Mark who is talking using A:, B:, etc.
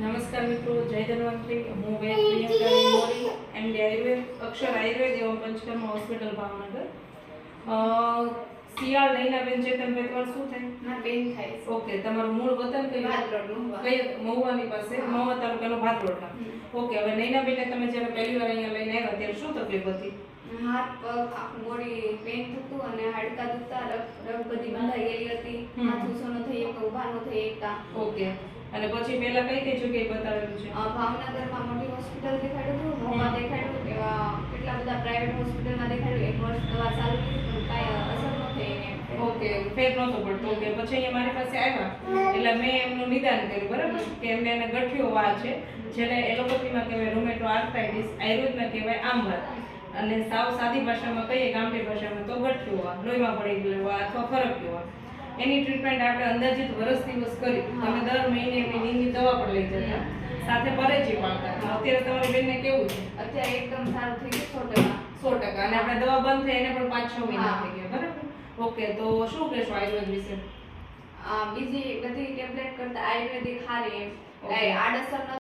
A: નમસ્કાર મિત્રો જય ધન્વંતરી. હું વેદ પ્રિયંકા મોરી એમડી આયુર્વેદ અક્ષર આયુર્વેદ એવં પંચકર્મ હોસ્પિટલ ભાવનગર. શિયાળ લઈને બેન ચેતન તમારે શું થાય?
B: ના બેન થાય
A: ઓકે તમારું મૂળ વતન કયું?
B: ભાદરડ
A: કઈ મહુવાની પાસે મહુવા તાલુકાનો ભાદરોડના ઓકે હવે નૈનાબેને તમે જ્યારે પહેલી વાર અહીંયા લઈને આવ્યા ત્યારે શું તકલીફ હતી?
B: હાથ પગ મોડી પેન થતું અને હાડકા દુખતા રગ રગ બધી બંધાઈ ગયેલી હતી. હાથ ઊંચો ન થઈ એક ઊભા ન થઈ એકતા
A: ઓકે. અને પછી પહેલા કઈ કઈ જગ્યાએ બતાવેલું છે?
B: ભાવનગરમાં મોટી હોસ્પિટલ દેખાડ્યું હતું મોમાં દેખાડ્યું એવા કેટલા બધા પ્રાઇવેટ હોસ્પિટલમાં દેખાડ્યું એક વર્ષ દવા ચાલુ પણ કાંઈ અસર ન થઈ
A: ઓકે ફેર નહોતો પડતો. ઓકે પછી અહીંયા મારી પાસે આવ્યા. એટલે મેં એમનું નિદાન કર્યું બરાબર? કે એમને એને ગઠિયો વા છે. જેને એલોપેથીમાં કહેવાય રોમેટો આર્થરાઇટિસ આયુર્વેદમાં કહેવાય આંબર અને સાવ સાદી ભાષામાં કહીએ ગામડી ભાષામાં તો ગઠિયો વા લોહીમાં પડી ગયેલો અથવા ફરક્યો વા. એની ટ્રીટમેન્ટ આપણે અંદાજિત વર્ષ દિવસ કરી. તમે દર મહિને એમની નીંદની દવા પણ લઈ જતા. સાથે પરેજી પાડતા અત્યારે તમારી બેનને કેવું છે?
B: અત્યારે એકદમ સારું થઈ ગયું સો ટકા.
A: સો ટકા. અને આપણે દવા બંધ થઈ એને પણ પાંચ છ મહિના. થઈ ગયા. બરાબર? ઓકે તો શું કહેશો આયુર્વેદ વિશે?
B: આ બીજી બધી ટેબ્લેટ કરતા આયુર્વેદિક સારી. આડઅસર